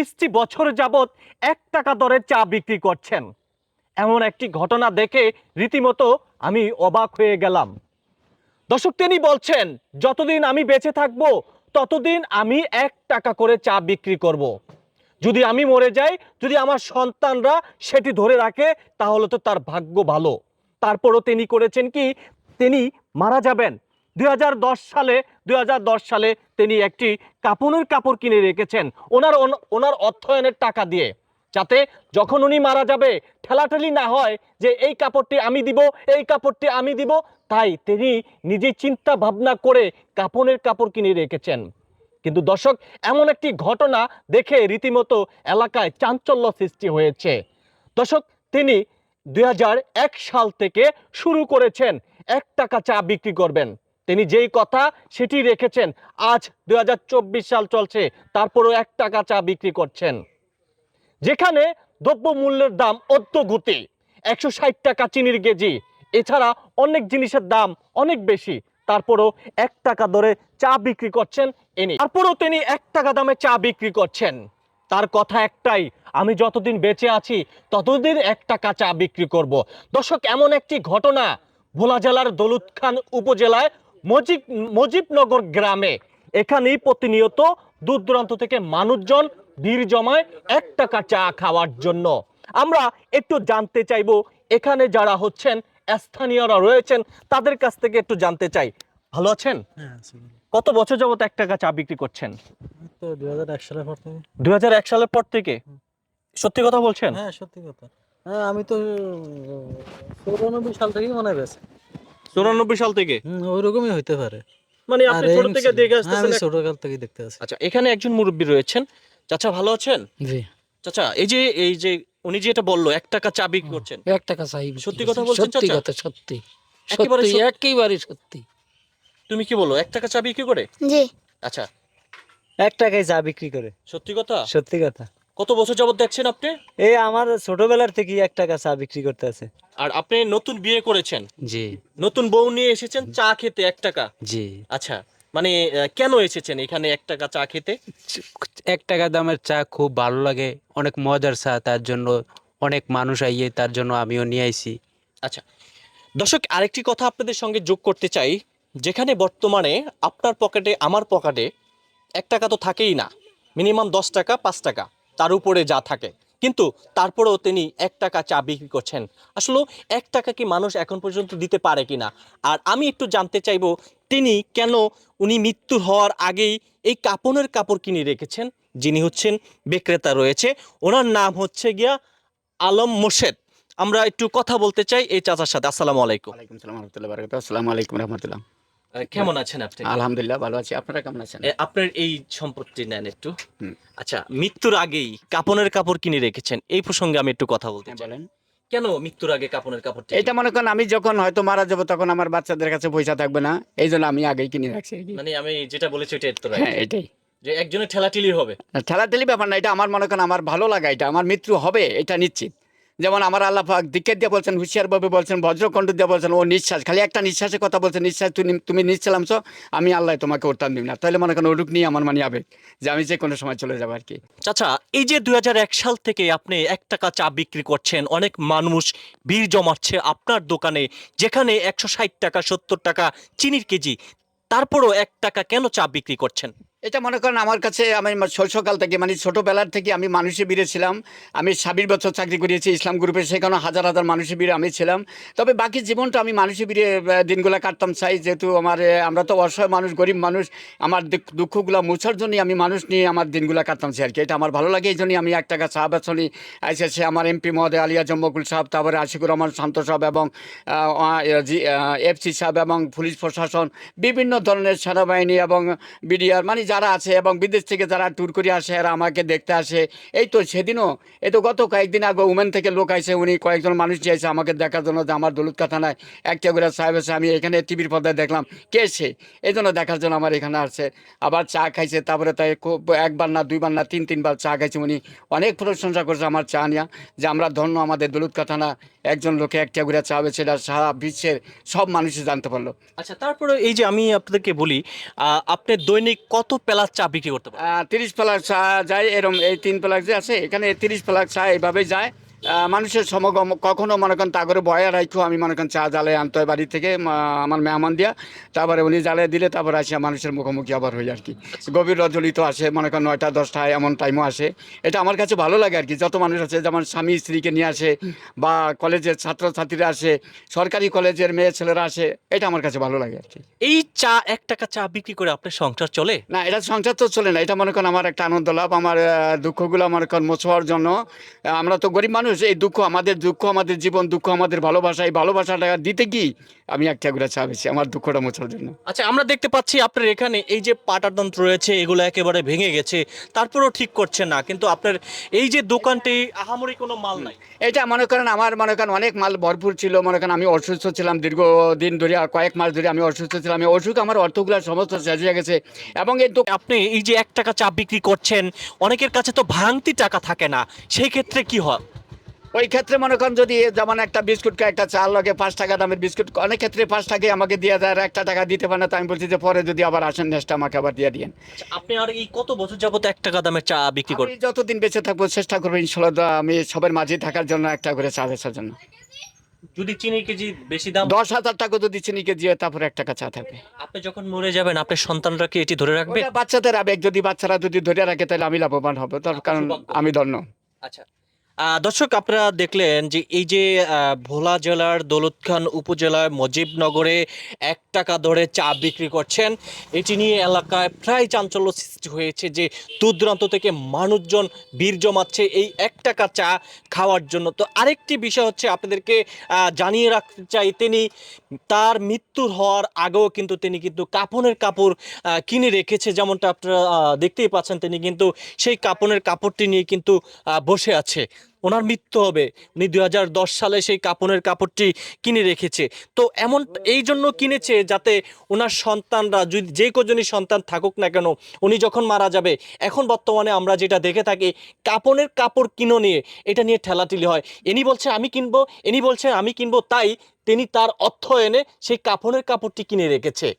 বিশটি বছর যাবৎ এক টাকা দরে চা বিক্রি করছেন। এমন একটি ঘটনা দেখে রীতিমতো আমি অবাক হয়ে গেলাম। দর্শক, তিনি বলছেন, যতদিন আমি বেঁচে থাকব, ততদিন আমি এক টাকা করে চা বিক্রি করব। যদি আমি মরে যাই, যদি আমার সন্তানরা সেটি ধরে রাখে, তাহলে তো তার ভাগ্য ভালো। তারপরও তিনি করেছেন কি, তিনি মারা যাবেন। দুই হাজার দশ সালে, দুই হাজার দশ সালে তিনি একটি কাপনের কাপড় কিনে রেখেছেন। ওনার ওন- ওনার অর্থায়নের টাকা দিয়ে। যাতে যখন উনি মারা যাবে, ঠেলাঠেলি না হয় যে এই কাপড়টি আমি দিব, এই কাপড়টি আমি দিব, তাই তিনি নিজে চিন্তা ভাবনা করে কাপনের কাপড় কিনে রেখেছেন। কিন্তু দর্শক, এমন একটি ঘটনা দেখে রীতিমতো এলাকায় চাঞ্চল্য সৃষ্টি হয়েছে। দর্শক, তিনি দুই হাজার এক সাল থেকে শুরু করেছেন, এক টাকা চা বিক্রি করবেন। তিনি যেই কথা সেটি রেখেছেন। আজ দু হাজার চব্বিশ সাল চলছে, তারপরও এক টাকা চা বিক্রি করছেন। যেখানে দ্রব্যমূল্যের দাম অদ্যগতি একশো ষাট টাকা চিনির কেজি। এছাড়া অনেক জিনিসের দাম অনেক বেশি, তারপরও এক টাকা দরে চা বিক্রি করছেন ইনি। তারপরও তিনি এক টাকা দামে চা বিক্রি করছেন। তার কথা একটাই, আমি যতদিন বেঁচে আছি, ততদিন এক টাকা চা বিক্রি করব। দর্শক, এমন একটি ঘটনা ভোলা জেলার দৌলত খান উপজেলায় মজিব মজিবনগর গ্রামে এখানেই প্রতিনিয়ত দূর দূরান্ত থেকে মানুষজন ভিড় জমায় এক টাকা চা খাওয়ার জন্য। আমরা একটু জানতে চাইব এখানে যারা হচ্ছেন স্থানীয়রা রয়েছেন তাদের কাছ থেকে একটু জানতে চাই। ভালো আছেন? হ্যাঁ। কত বছর যাবত এক টাকা চা বিক্রি করছেন? দুই হাজার এক সালের পর থেকে। সত্যি কথা বলছেন? হ্যাঁ সত্যি কথা। হ্যাঁ আমি তো চৌরানব্বই সাল থেকেই মনে হয় বেছে চুরানব্বই সাল থেকে? হুম ওই রকমই হইতে পারে। মানে আপনি ছোট এই থেকে দেখে আসতেছেন আমি এক- ছোট কাল থেকেই দেখতে আছি আচ্ছা এখানে একজন মুরব্বী রয়েছেন। চাচা ভালো আছেন? জি। চাচা এই যে এই যে উনি যেটা বলল এক টাকা চা বিক্রি করছেন। এক টাকা চাই সত্যি কথা বলছেন, সত্যি কথা সত্যি। একেবারে সত্যি সত্যি। একেবারে সত্যি। তুমি কি বলো এক টাকা চা বিক্রি করে? জি। আচ্ছা। এক টাকায় চা বিক্রি করে? সত্যি কথা? সত্যি কথা। কত বছর যাবত দেখছেন আপনি? এই আমার ছোটবেলার থেকেই এক টাকা চা বিক্রি করতে আছে। আর আপনি নতুন বিয়ে করেছেন। জি। নতুন বউ নিয়ে এসেছেন চা খেতে এক টাকা। জি। আচ্ছা মানে কেন এসেছেন এখানে এক টাকা চা খেতে? এক টাকা দামের চা খুব ভালো লাগে অনেক মজার চা তার জন্য অনেক মানুষ আইয়ে তার জন্য আমিও নিয়ে আইছি। আচ্ছা দর্শক আরেকটি কথা আপনাদের সঙ্গে যোগ করতে চাই যেখানে বর্তমানে আপনার পকেটে আমার পকেটে এক টাকা তো থাকেই না মিনিমাম দশ টাকা পাঁচ টাকা। তার উপরে যা থাকে। কিন্তু তারপরেও তিনি এক টাকা চা বিক্রি করছেন। আসলে এক টাকা কি মানুষ এখন পর্যন্ত দিতে পারে কিনা? আর আমি একটু জানতে চাইব, তিনি কেন উনি মৃত্যু হওয়ার আগেই এই কাপড়ের কাপড় কিনে রেখেছেন? যিনি হচ্ছেন বিক্রেতা রয়েছে। ওনার নাম হচ্ছে গিয়া আলম মোর্শেদ। আমরা একটু কথা বলতে চাই এই চাচার সাথে। আসসালামু আলাইকুম। সালাম রহমতুল্লাহ আসসালামু আলাইকুম রহমতুল্লাহ। কেমন আছেন আপনি? আলহামদুলিল্লাহ ভালো আছি। আপনারা কেমন আছেন? আপনার এই সম্পত্তি নেন একটু। আচ্ছা মৃত্যুর আগেই কাপনের কাপড় কিনে রেখেছেন। এই প্রসঙ্গে আমি একটু কথা বলতে হ্যাঁ, চাই। বলেন। কেন মৃত্যুর আগে কাপনের কাপড় এটা মনে করেন আমি যখন হয়তো মারা যাব তখন আমার বাচ্চাদের কাছে পয়সা থাকবে না। এই জন্য আমি আগেই কিনে রাখছি। মানে আমি যেটা বলেছি ওটা তো হ্যাঁ এটাই। যে একজনের ঠেলাঠেলি হবে। ঠেলাঠেলি ব্যাপার না এটা আমার মনে করেন আমার ভালো লাগা এটা আমার মৃত্যু হবে এটা নিশ্চিত। যেমন আমার আল্লাহ দিকের দিয়ে বলছেন হুঁশিয়ারভাবে বলছেন বজ্রকণ্ঠ দিয়ে বলছেন, ও নিঃশ্বাস, খালি একটা নিঃশ্বাসের কথা বলছেন নিঃশ্বাস তুমি তুমি নিচ্ছিলামছো আমি আল্লাহ তোমাকে উত্তান দিব না। তাহলে মনে করেন ওরুক নিয়ে আমার মানে আবেগ যে আমি যে কোনো সময় চলে যাব আর কি চাচা, এই যে দুই হাজার এক সাল থেকে আপনি এক টাকা চা বিক্রি করছেন, অনেক মানুষ ভিড় জমাচ্ছে আপনার দোকানে, যেখানে একশো ষাট টাকা, সত্তর টাকা, চিনির কেজি, তারপরও এক টাকা কেন চা বিক্রি করছেন? এটা মনে করেন আমার কাছে, আমি শৈশবকাল থেকে মানে ছোটোবেলার থেকে আমি মানুষের বীরে ছিলাম। আমি ছাব্বিশ বছর চাকরি করিয়েছি ইসলাম গ্রুপে সেখানে হাজার হাজার মানুষের বীরে আমি ছিলাম। তবে বাকি জীবনটা আমি মানুষের বীরে দিনগুলো কাটতাম। চাই যেহেতু আমার আমরা তো অসহায় মানুষ, গরিব মানুষ, আমার দুঃখ- দুঃখগুলো মোছার জন্যই আমি মানুষ নিয়ে আমার দিনগুলো কাটতাম চাই আর কি। এটা আমার ভালো লাগে, এই জন্যই আমি এক টাকা চা বেচনি এসেছে আমার এমপি মহোদয় আলিয়া জম্মকুল সাহেব, তারপরে আশিকুর রহমান, শান্ত সাহেব এবং এফসি সাহেব এবং পুলিশ প্রশাসন, বিভিন্ন ধরনের সেনাবাহিনী এবং বিডিআর মানে যারা আছে এবং বিদেশ থেকে যারা ট্যুর করে আসে এরা আমাকে দেখতে আসে। এই তো সেদিনও এই তো গত কয়েকদিন আগে উমেন থেকে লোক আইসে উনি কয়েকজন মানুষ চেয়েছে আমাকে দেখার জন্য যে আমার দলুৎ থানায় একটা করে সাহেব আছে আমি এখানে টিভির পর্দায় দেখলাম কে সে। এই জন্য দেখার জন্য আমার এখানে আসছে। আবার চা খাইছে তারপরে তাই খুব একবার না দুইবার না তিন তিনবার চা খাইছে উনি। অনেক প্রশংসা করছে আমার চা নিয়ে যে আমরা ধন্য আমাদের দলুৎ থানা একজন লোকে একটা করে চা বেছে এটা সারা বিশ্বের সব মানুষই জানতে পারল। আচ্ছা তারপরে এই যে আমি আপনাদেরকে বলি আহ, আপনি দৈনিক কত প্লাস চা বিক্রি করতে পারেন তিরিশ প্লাস চা যায়, এরম এই তিন প্লাক যে আছে, এখানে তিরিশ প্লাস চা এইভাবে যায়। মানুষের সমাগম কখনো মনে করেন তা করে বয়া রাখো আমি মনে করেন চা জালে আনতে হয় বাড়ি থেকে আমার মেহমান দিয়া। তারপরে উনি জালে দিলে তারপরে আসে মানুষের মুখোমুখি আবার হয়ে আর কি। গভীর রজলিত আসে মনে করেন নয়টা দশটা এমন টাইমও আসে। এটা আমার কাছে ভালো লাগে আর কি। যত মানুষ আছে যেমন স্বামী স্ত্রীকে নিয়ে আসে বা কলেজের ছাত্রছাত্রীরা আসে সরকারি কলেজের মেয়ে ছেলেরা আসে এটা আমার কাছে ভালো লাগে আর কি। এই চা এক টাকা চা বিক্রি করে আপনার সংসার চলে? না এটা সংসার তো চলে না এটা মনে করেন আমার একটা আনন্দ লাভ আমার দুঃখগুলো মনে করেন মোছোয়ার জন্য। আমরা তো গরিব মানুষ এই দুঃখ আমাদের দুঃখ আমাদের জীবন দুঃখ আমাদের ভালোবাসা এই ভালোবাসাটা দিতে কি? আমি একটা করে চা বেশি আমার দুঃখটা মোছার জন্য। আচ্ছা আমরা দেখতে পাচ্ছি আপনার এখানে এই যে পাটাতন্ত্র রয়েছে এগুলো একেবারে ভেঙে গেছে তারপরেও ঠিক করছেন না কিন্তু আপনার এই যে দোকানটি আহামরি কোনো মাল নাই। এটা মনে করেন আমার মনে করেন অনেক মাল ভরপুর ছিল মনে করেন আমি অসুস্থ ছিলাম দীর্ঘদিন ধরে আর কয়েক মাস ধরে আমি অসুস্থ ছিলাম এই অসুখ আমার অর্থগুলো সমস্ত শেষ হয়ে গেছে। এবং এই আপনি এই যে এক টাকা চা বিক্রি করছেন অনেকের কাছে তো ভাঙতি টাকা থাকে না সেই ক্ষেত্রে কি হয়? ওই ক্ষেত্রে মনে করেন যদি যেমন একটা বিস্কুট একটা চাল লাগে পাঁচ টাকা দামের বিস্কুট অনেক ক্ষেত্রে পাঁচ টাকায় আমাকে দিয়ে আর একটা টাকা দিতে পারে না তো আমি বলছি যে পরে যদি আবার আসেন নেক্সট আমাকে আবার দিয়ে দিন আপনি আর এই কত বছর যাবত এক টাকা দামের চা বিক্রি করেন? যতদিন বেঁচে থাকব চেষ্টা করব ইনশাল্লাহ আমি সবার মাঝে থাকার জন্য একটা করে চা বেচার জন্য। যদি চিনি কেজি বেশি দাম? দশ হাজার টাকা যদি চিনি কেজি হয় তারপরে এক টাকা চা থাকবে। আপনি যখন মরে যাবেন আপনার সন্তানরা কি এটি ধরে রাখবে? বাচ্চাদের আবেগ যদি বাচ্চারা যদি ধরে রাখে তাহলে আমি লাভবান হব তার কারণ আমি ধন্য। আচ্ছা দর্শক, আপনারা দেখলেন যে এই যে ভোলা জেলার দৌলত খান উপজেলার মজিবনগরে এক টাকা দরে চা বিক্রি করছেন। এটি নিয়ে এলাকায় প্রায় চাঞ্চল্য সৃষ্টি হয়েছে যে দূর দূরান্ত থেকে মানুষজন বীর জমাচ্ছে এই এক টাকা চা খাওয়ার জন্য। তো আরেকটি বিষয় হচ্ছে, আপনাদেরকে জানিয়ে রাখতে চাই, তিনি তার মৃত্যুর হওয়ার আগেও কিন্তু তিনি কিন্তু কাপনের কাপড় কিনে রেখেছে। যেমনটা আপনারা দেখতেই পাচ্ছেন, তিনি কিন্তু সেই কাপনের কাপড়টি নিয়ে কিন্তু বসে আছে। ওনার মৃত্যু হবে। উনি দু হাজার দশ সালে সেই কাপনের কাপড়টি কিনে রেখেছে। তো এমন এই জন্য কিনেছে যাতে ওনার সন্তানরা যদি যে কজনই সন্তান থাকুক না কেন, উনি যখন মারা যাবে, এখন বর্তমানে আমরা যেটা দেখে থাকি, কাপনের কাপড় কিনো নিয়ে এটা নিয়ে ঠেলাটিলি হয়। এনি বলছে, আমি কিনবো। এনি বলছে, আমি কিনবো। তাই তিনি তার অর্থ এনে সেই কাপনের কাপড়টি কিনে রেখেছে।